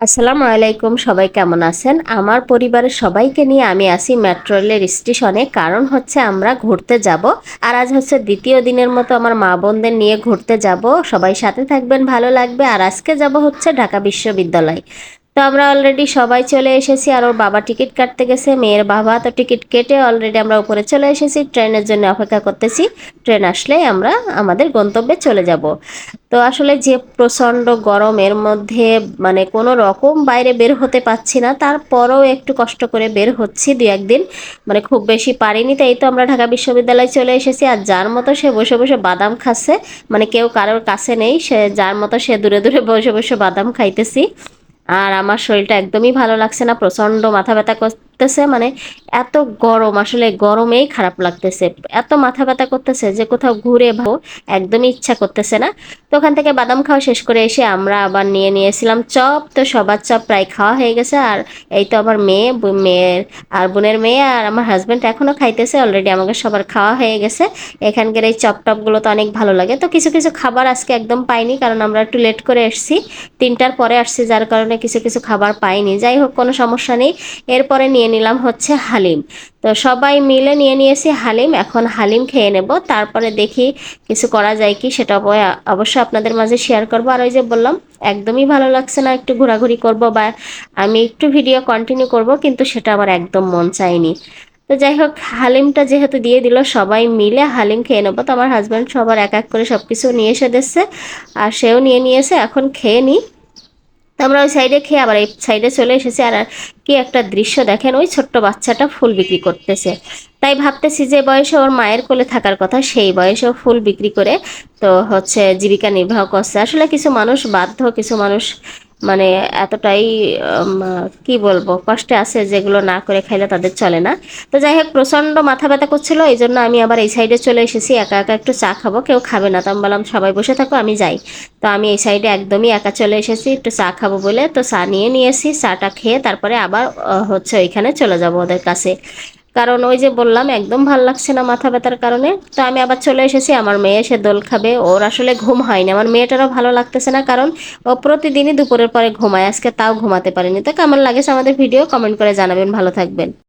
আসসালামু আলাইকুম, সবাই কেমন আছেন? আমার পরিবারের সবাইকে নিয়ে আমি আসি মেট্রো রেলের স্টেশনে কারণ হচ্ছে আমরা ঘুরতে যাব আর আজ হচ্ছে দ্বিতীয় দিনের মতো আমার মা বোনদের নিয়ে ঘুরতে যাব। সবাই সাথে থাকবেন, ভালো লাগবে। আর আজকে যাব হচ্ছে ঢাকা বিশ্ববিদ্যালয়। তো আমরা অলরেডি সবাই চলে এসেছি আর ওর বাবা টিকিট কাটতে গেছে, মেয়ের বাবা তো টিকিট কেটে অলরেডি আমরা উপরে চলে এসেছি। ট্রেনের জন্য অপেক্ষা করতেছি। ট্রেন আসলে আমরা আমাদের গন্তব্যে চলে যাব। তো আসলে যে প্রচণ্ড গরমের মধ্যে মানে কোনো রকম বাইরে বের হতে পাচ্ছি না, তারপরেও একটু কষ্ট করে বের হচ্ছি দু একদিন। মানে খুব বেশি পারিনি, তাই তো আমরা ঢাকা বিশ্ববিদ্যালয়ে চলে এসেছি। আর যার মতো সে বসে বসে বাদাম খাচ্ছে মানে কেউ কারোর কাছে নেই, সে যার মতো সে দূরে দূরে বসে বসে বাদাম খাইতেছি। আর আমার শরীরটা একদমই ভালো লাগছে না, প্রচণ্ড মাথা ব্যথা করতেছে মানে এত গরম, আসলে গরমেই খারাপ লাগতেছে। এত মাথা ব্যথা করতেছে যে কোথাও ঘুরে ভাবো, একদমই ইচ্ছা করতেছে না। তো ওখান থেকে বাদাম খাওয়া শেষ করে এসে আমরা আবার নিয়ে নিয়েছিলাম চপ, তো সবার চপ প্রায় খাওয়া হয়ে গেছে। আর এই তো আমার মেয়ে মেয়ের আর বোনের মেয়ে আর আমার হাজব্যান্ড এখনও খাইতেছে অলরেডি আমাকে সবার খাওয়া হয়ে গেছে। এখানকার এই চপ টপগুলো তো অনেক ভালো লাগে। তো কিছু কিছু খাবার আজকে একদম পাইনি, কারণ আমরা একটু লেট করে এসেছি। তিনটার পরে আসছি, যার কারণে কিছু কিছু খাবার পাইনি। যাই হোক, কোনো সমস্যা নেই। এরপরে নিয়ে নিলাম হচ্ছে হালিম। তো সবাই মিলে নিয়ে নিয়েছি হালিম, এখন হালিম খেয়ে নেব। তারপরে দেখি কিছু করা যায় কি, সেটা অবশ্যই আপনাদের মাঝে শেয়ার করব। আর ওই যে বললাম, একদমই ভালো লাগছে না, একটু ঘোরাঘুরি করব বা আমি একটু ভিডিও কন্টিনিউ করব, কিন্তু সেটা আমার একদম মন চায়নি। তো যাই হোক, হালিমটা যেহেতু দিয়ে দিল, সবাই মিলে হালিম খেয়ে নেব। তো আমার হাজব্যান্ড সবার এক এক করে সব কিছু নিয়ে এসে দিচ্ছে, আর সেও নিয়ে নিয়েছে, এখন খেয়ে নিই। আমরা ওই সাইডে খেয়ে আবার এই সাইডে চলে এসেছি। আর কি একটা দৃশ্য দেখেন, ওই ছোট্ট বাচ্চাটা ফুল বিক্রি করতেছে। তাই ভাবতেছি যে বয়সে ওর মায়ের কোলে থাকার কথা, সেই বয়সেও ফুল বিক্রি করে তো হচ্ছে জীবিকা নির্বাহ করছে। আসলে কিছু মানুষ বাধ্য, কিছু মানুষ মানে এতটাই কি বলব, কষ্টে আছে যেগুলো না করে খাইলে তাদের চলে না। তো যাই হোক, প্রচণ্ড মাথা ব্যথা করছিল, এই জন্য আমি আবার এই সাইডে চলে এসেছি, একা একা একটু চা খাব, কেউ খাবে না। তো আমি বললাম, সবাই বসে থাকো, আমি যাই। তো আমি এই সাইডে একদমই একা চলে এসেছি, একটু চা খাব বলে। তো চা নিয়ে নিয়েছি, চাটা খেয়ে তারপরে আবার হচ্ছে ওইখানে চলে যাব ওদের কাছে। কারণ ওই যে বললাম, একদম ভালো লাগছে না মাথা ব্যথার কারণে। তো আমি আবার চলে এসেছি, আমার মেয়ে এসে দোল খাবে, ওর আসলে ঘুম হয়নি। আমার মেয়েটারও ভালো লাগতেছে না, কারণ ও প্রতিদিনই দুপুরের পরে ঘুমায়, আজকে তাও ঘুমাতে পারেনি। তো কেমন লাগেছে আমাদের ভিডিও, কমেন্ট করে জানাবেন, ভালো থাকবেন।